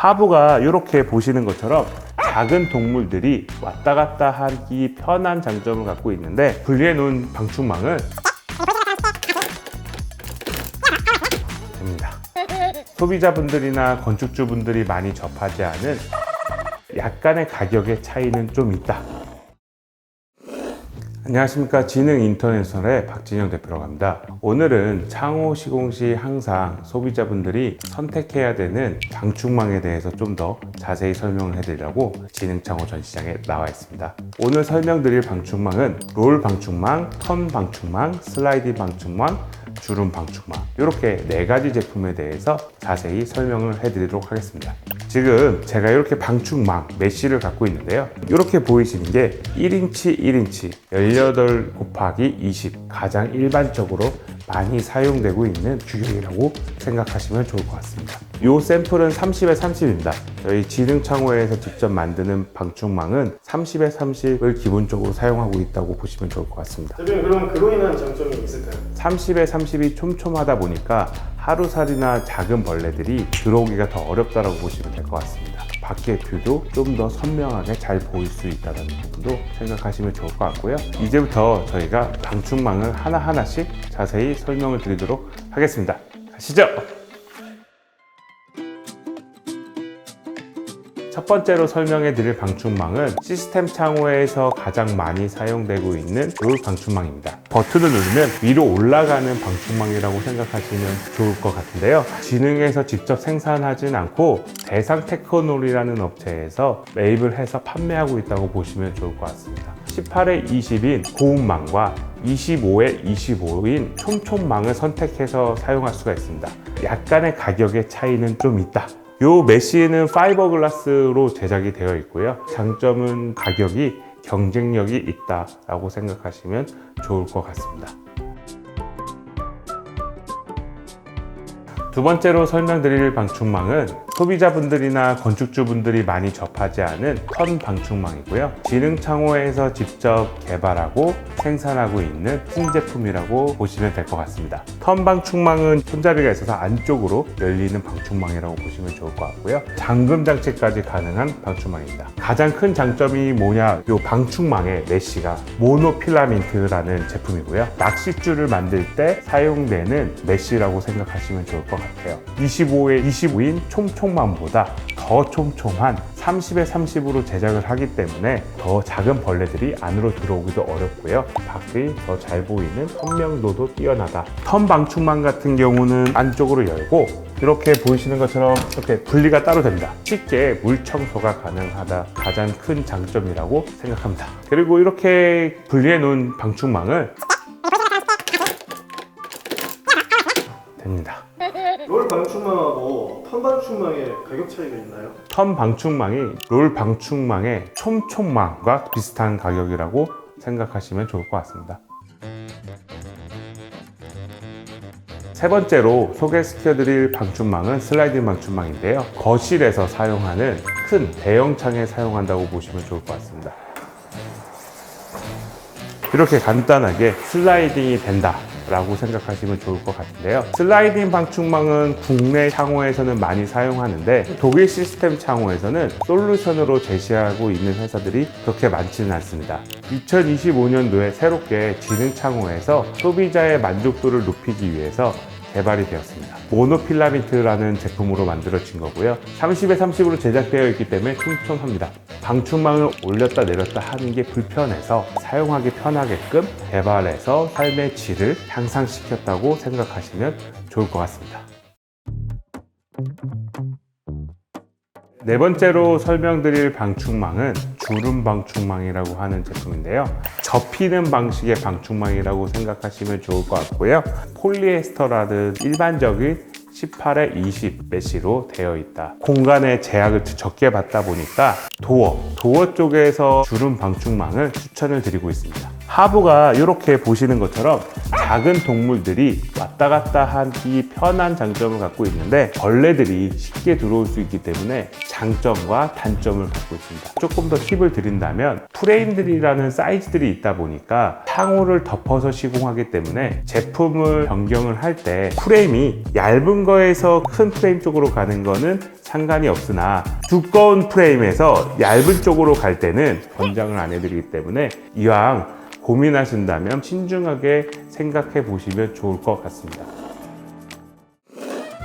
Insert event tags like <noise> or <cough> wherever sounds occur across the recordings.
하부가 이렇게 보시는 것처럼 작은 동물들이 왔다 갔다 하기 편한 장점을 갖고 있는데 분리해 놓은 방충망은 됩니다. 소비자분들이나 건축주분들이 많이 접하지 않은 약간의 가격의 차이는 좀 있다. 안녕하십니까 지능 인터내셔널의 박진영 대표라고 합니다. 오늘은 창호 시공 시 항상 소비자분들이 선택해야 되는 방충망에 대해서 좀 더 자세히 설명을 해드리려고 지능 창호 전시장에 나와 있습니다. 오늘 설명드릴 방충망은 롤 방충망, 턴 방충망, 슬라이딩 방충망, 주름 방충망 이렇게 네 가지 제품에 대해서 자세히 설명을 해드리도록 하겠습니다. 지금 제가 이렇게 방충망 메쉬를 갖고 있는데요. 이렇게 보이시는 게 1인치 1인치 18 곱하기 20 가장 일반적으로 많이 사용되고 있는 규격이라고 생각하시면 좋을 것 같습니다. 이 샘플은 30에 30입니다. 저희 지능창호에서 직접 만드는 방충망은 30에 30을 기본적으로 사용하고 있다고 보시면 좋을 것 같습니다. 대표님 그럼 그로 인한 장점이 있을까요? 30에 30이 촘촘하다 보니까 하루살이나 작은 벌레들이 들어오기가 더 어렵다고 보시면 될 것 같습니다. 밖의 뷰도 좀 더 선명하게 잘 보일 수 있다는 부분도 생각하시면 좋을 것 같고요. 이제부터 저희가 방충망을 하나하나씩 자세히 설명을 드리도록 하겠습니다. 가시죠! 첫 번째로 설명해 드릴 방충망은 시스템 창호에서 가장 많이 사용되고 있는 롤 방충망입니다. 버튼을 누르면 위로 올라가는 방충망이라고 생각하시면 좋을 것 같은데요. 지능에서 직접 생산하진 않고 대상 테크놀이라는 업체에서 매입을 해서 판매하고 있다고 보시면 좋을 것 같습니다. 18에 20인 고음망과 25에 25인 촘촘망을 선택해서 사용할 수가 있습니다. 약간의 가격의 차이는 좀 있다. 요 메쉬는 파이버글라스로 제작이 되어 있고요. 장점은 가격이 경쟁력이 있다라고 생각하시면 좋을 것 같습니다. 두 번째로 설명드릴 방충망은 소비자분들이나 건축주분들이 많이 접하지 않은 턴 방충망이고요. 지능창호에서 직접 개발하고 생산하고 있는 신제품이라고 보시면 될 것 같습니다. 턴 방충망은 손잡이가 있어서 안쪽으로 열리는 방충망이라고 보시면 좋을 것 같고요. 잠금 장치까지 가능한 방충망입니다. 가장 큰 장점이 뭐냐? 이 방충망의 메쉬가 모노필라멘트라는 제품이고요. 낚싯줄을 만들 때 사용되는 메쉬라고 생각하시면 좋을 것 같 아요. 25에 25인 촘촘함보다 더 촘촘한 30에 30으로 제작을 하기 때문에 더 작은 벌레들이 안으로 들어오기도 어렵고요. 밖이 더 잘 보이는 선명도도 뛰어나다. 턴 방충망 같은 경우는 안쪽으로 열고 이렇게 보이시는 것처럼 이렇게 분리가 따로 됩니다. 쉽게 물 청소가 가능하다. 가장 큰 장점이라고 생각합니다. 그리고 이렇게 분리해 놓은 방충망을 됩니다. 롤 방충망하고 턴 방충망의 가격 차이가 있나요? 턴 방충망이 롤 방충망의 촘촘망과 비슷한 가격이라고 생각하시면 좋을 것 같습니다. 세 번째로 소개시켜드릴 방충망은 슬라이딩 방충망인데요. 거실에서 사용하는 큰 대형 창에 사용한다고 보시면 좋을 것 같습니다. 이렇게 간단하게 슬라이딩이 된다. 라고 생각하시면 좋을 것 같은데요. 슬라이딩 방충망은 국내 창호에서는 많이 사용하는데 독일 시스템 창호에서는 솔루션으로 제시하고 있는 회사들이 그렇게 많지는 않습니다. 2025년도에 새롭게 지능 창호에서 소비자의 만족도를 높이기 위해서 개발이 되었습니다. 모노필라멘트라는 제품으로 만들어진 거고요. 30에 30으로 제작되어 있기 때문에 촘촘합니다. 방충망을 올렸다 내렸다 하는 게 불편해서 사용하기 편하게끔 개발해서 삶의 질을 향상시켰다고 생각하시면 좋을 것 같습니다. 네 번째로 설명드릴 방충망은 주름 방충망이라고 하는 제품인데요. 접히는 방식의 방충망이라고 생각하시면 좋을 것 같고요. 폴리에스터라는 일반적인 18에 20 메시로 되어 있다. 공간의 제약을 적게 받다 보니까 도어, 도어 쪽에서 주름 방충망을 추천을 드리고 있습니다. 하부가 이렇게 보시는 것처럼 작은 동물들이 왔다 갔다 하기 편한 장점을 갖고 있는데 벌레들이 쉽게 들어올 수 있기 때문에 장점과 단점을 갖고 있습니다. 조금 더 팁을 드린다면 프레임들이라는 사이즈들이 있다 보니까 창호를 덮어서 시공하기 때문에 제품을 변경을 할 때 프레임이 얇은 거에서 큰 프레임 쪽으로 가는 거는 상관이 없으나 두꺼운 프레임에서 얇은 쪽으로 갈 때는 권장을 안 해드리기 때문에 이왕 고민하신다면 신중하게 생각해 보시면 좋을 것 같습니다.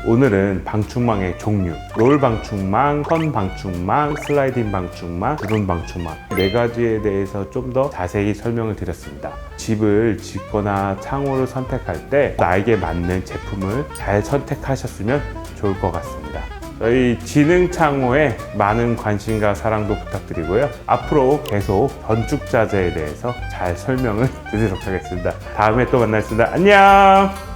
오늘은 방충망의 종류, 롤 방충망, 선 방충망, 슬라이딩 방충망, 주름 방충망 네 가지에 대해서 좀 더 자세히 설명을 드렸습니다. 집을 짓거나 창호를 선택할 때 나에게 맞는 제품을 잘 선택하셨으면 좋을 것 같습니다. 저희 지능 창호에 많은 관심과 사랑도 부탁드리고요. 앞으로 계속 건축 자재에 대해서 잘 설명을 <laughs> 드리도록 하겠습니다. 다음에 또 만나겠습니다. 안녕!